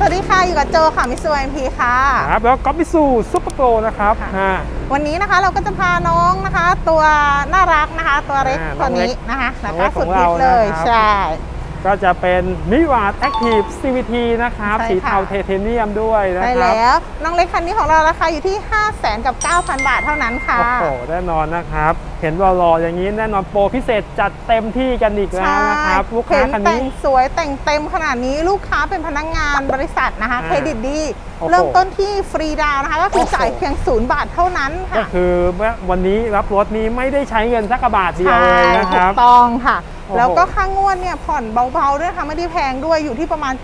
สวัสดีค่ะ อยู่กับโจค่ะมิสซูเอ็มพีค่ะครับแล้วก็มิสูซุปเปอร์โปรนะครับค่ะอ่าวันนี้นะคะเราก็จะพาน้องนะคะ ตัวน่ารักนะคะ ตัวเล็กอ่าตัวนี้น้องเล็กนะคะแล้วน้องเล็ก็กสุดของฮิตเราเลยนะครับใช่ ก็จะเป็นมิวาร์ดแอคทีฟ CVT นะครับ ใช่สีค่ะเทาเทเทเนียมด้วยนะใช่ครับ แล้วน้องเล็กคันนี้ของเราราคาอยู่ที่ 5 0 0 0 0กับ 9,000 บาทเท่านั้นค่ะ โอ้โหแน่นอนนะครับ เห็นรอๆอย่างนี้แน่นอนโปรพิเศษจัดเต็มที่กันอีกแล้วนะครับ ลูกค้าเห็นคันแต่นี้ งสวยแต่งเต็มขนาดนี้ลูกค้าเป็นพนักงานบริษัทนะคะ อ่าเครดิตดี โอ้โหเริ่มต้นที่ฟรีดาวน์นะคะ ก็คือโอ้โห จ่ายเพียงศูนย์บาทเท่านั้นก็ค่ะคือวันนี้รับรถนี้ไม่ได้ใช้เงินสักกระบาทเดียวเลยนะคถูรักบต้องค่ะโอ้โห แล้วก็ค่างวดเนี่ยผ่อนเบาๆด้วยค่ะไม่ได้แพงด้วยอยู่ที่ประมาณ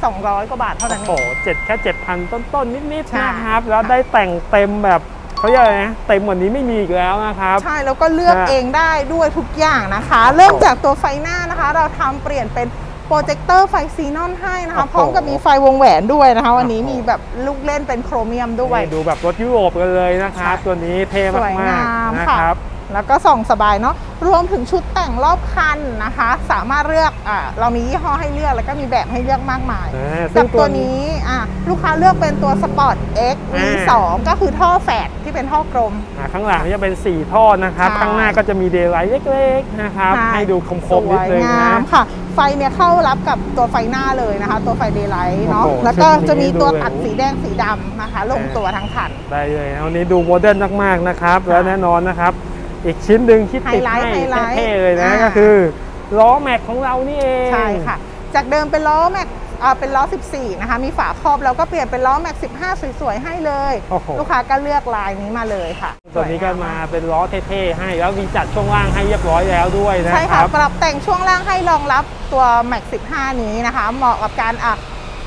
7,200 กว่าบาทเท่านั้นโอ้เอโหงเจ็ดแค่เจ็ดพันต้นๆ นิดใช่ๆนะครับ แล้วได้แต่งเต็มแบบเขาเรียกอะไรนะเต็มกว่านี้ไม่มีอีกแล้วนะครับ ใช่ แล้วก็เลือกฮะเองได้ด้วยทุกอย่างนะคะ เริ่มจากตัวไฟหน้านะคะ เราทำเปลี่ยนเป็นโปรเจคเตอร์ไฟซีนอนให้นะคะโอ้โหพร้อมกับมีไฟวงแหวนด้วยนะคะ วันนี้โอ้โหมีแบบลูกเล่นเป็นโครเมียมด้วยนี่ดูแบบรถยุโรปกันเลยนะครับใช่ตัวนี้เท่สวยมากงามๆนะค่ะครับ แล้วก็ส่องสบายเนาะรวมถึงชุดแต่งรอบคันนะคะ สามารถเลือกอ่าเรามียี่ห้อให้เลือกแล้วก็มีแบบให้เลือกมากมายอ่าซึ่กังบตัตัววนี้อะลูกค้าเลือกเป็นตัว Sport X อ่า V2 ก็คือท่อแฝดที่เป็นท่อกลม อ่าข้างหลังจะเป็น 4 ท่อนะครับ ใช่ข้างหน้าก็จะมีเดย์ไลท์เล็กๆนะครับช่ ให้ดูคมสๆวนิดยนึงงานะ มค่ะ ไฟเนี่ยเข้ารับกับตัวไฟหน้าเลยนะคะ ตัวไฟเดย์ไลท์เนาะโอ้โหแล้วก็ชุดนี้จะมีตัวดูเลยตัดสีแดงสีดำนะคะ ลงตัวทั้งคัน ได้เลยนะวันนี้ดูโมเดิร์นมากๆนะครับค่ะแล้วแน่นอนนะครับ อีกชิ้นหนึ่งที่ติดไฮไลท์ให้ไฮไลท์เท่ๆเลยนะอ่า ก็คือล้อแม็กของเรานี่เองใช่ค่ะ จากเดิมเป็นล้อแม็กอ่าเป็นล้อ 14 นะคะ มีฝาครอบแล้วก็เปลี่ยนเป็นล้อแม็ก 15 สวยๆ ให้เลย โอ้โหลูกค้าก็เลือกลายนี้มาเลยค่ะตัวนี้ก็มาเป็นล้อเท่ๆให้แล้วมีจัดช่วงล่างให้เรียบร้อยแล้วด้วยนะใช่คค่ะ รับ ปรับแต่งช่วงล่างให้รองรับตัว Max 15 นี้นะคะ เหมาะกับการอะ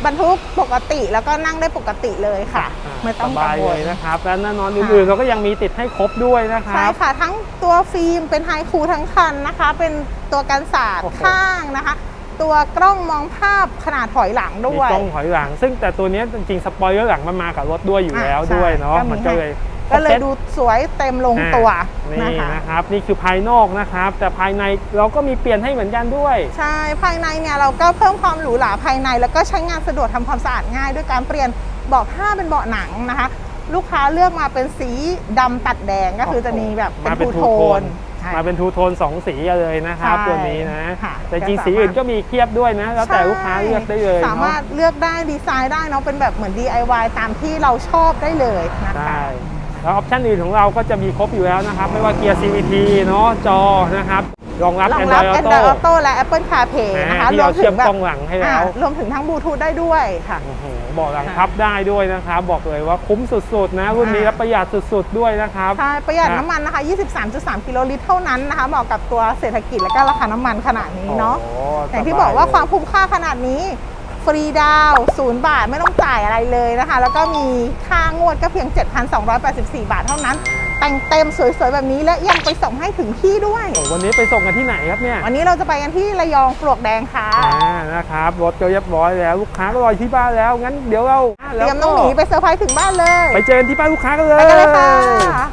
บรรทุกปกติแล้วก็นั่งได้ปกติเลยค่ะ ไม่ต้องสกับางยวเลลยนะครับแล้วแน่นอนอื่นๆเราก็ยังมีติดให้ครบด้วยนะคใช่รับค่ะ ทั้งตัวฟิล์มเป็นไฮคูทั้งคันนะคะ เป็นตัวกันสาดโอ้โหข้างนะคะ ตัวกล้องมองภาพขนาดถอยหลังมีด้วยกล้องถอยหลัง ซึ่งแต่ตัวเนี้ยจริงๆสปอยเลอร์หลังมันมากับรถด้วยอยู่อะแล้วใช่ด้วยเนาะก็มีมันก็เลย ก็เลยครบซตดูสวยเต็มลงตัวอะนะนี่คะนะครับ นี่คือภายนอกนะครับ แต่ภายในเราก็มีเปลี่ยนให้เหมือนกันด้วย ใช่ภายในเนี่ยเราก็เพิ่มความหรูหราภายใน แล้วก็ใช้งานสะดวกทำความสะอาดง่าย ด้วยการเปลี่ยนเบาะผ้าเป็นเบาะหนังนะคะ ลูกค้าเลือกมาเป็นสีดำตัดแดงก็คือจะมีแบบเป็นมาเป็นทูทูโทโทนนใช่มาเป็นทูโทน2 สีเลยนะครับใช่ตัวนี้นะค่ะแต่จริงก็สีสามารถอื่นก็มีเทียบด้วยนะ แล้วแต่ลูกค้าเลือกได้เลย สามารถเนเลือกได้ดีไซน์ได้เนาะเป็นแบบเหมือน DIY ตามที่เราชอบได้เลยนะอะคะใช่ แล้วออปชันอื่นของเราก็จะมีครบอยู่แล้วนะครับ ไม่ว่าเกียร์ CVT เนาะจอนะครับรองรับ รองรับ Android Android Auto Auto และ Apple CarPlay อ่านะคะที่รวเรามถึเชื่องมแบบกล้องหลังให้แล้วอ่ารวมถึงทั้งบลูทูธได้ด้วยค่ะโอ้โหเบอกหลังพับได้ด้วยนะครับ บอกเลยว่าคุ้มสุดๆ นะรุ่นนี้อ่าและประหยัดสุดๆ ด้วยนะครับ ใช่ ประหยัดครับน้ำมันนะคะ 23.3 กิโลลิตรเท่านั้นนะคะ เหมาะกับตัวเศรษฐกิจและก็ราคาน้ำมันขนาดนี้เนาะโอ้อย่างที่สบอกว่าเลยความคุ้มค่าขนาดนี้ ฟรีดาวน์ศูนย์บาทไม่ต้องจ่ายอะไรเลยนะคะ แล้วก็มีค่างวดก็เพียง 7,284 บาทเท่านั้น แต่งเต็มสวยๆ แบบนี้และยังไปส่งให้ถึงที่ด้วยโอ้วันนี้ไปส่งกันที่ไหนครับเนี่ย วันนี้เราจะไปกันที่ระยองปลวกแดงค่ะอ่านะครับรถก็เรียบร้อยแล้วลูกค้าก็รออยู่ที่บ้านแล้วงั้นเดี๋ยวเราเตรียมน้องหมีไปเซอร์ไพรส์ถึงบ้านเลย ไปเจอกันที่บ้านลูกค้ากันเลยไปกันเลยค่ะ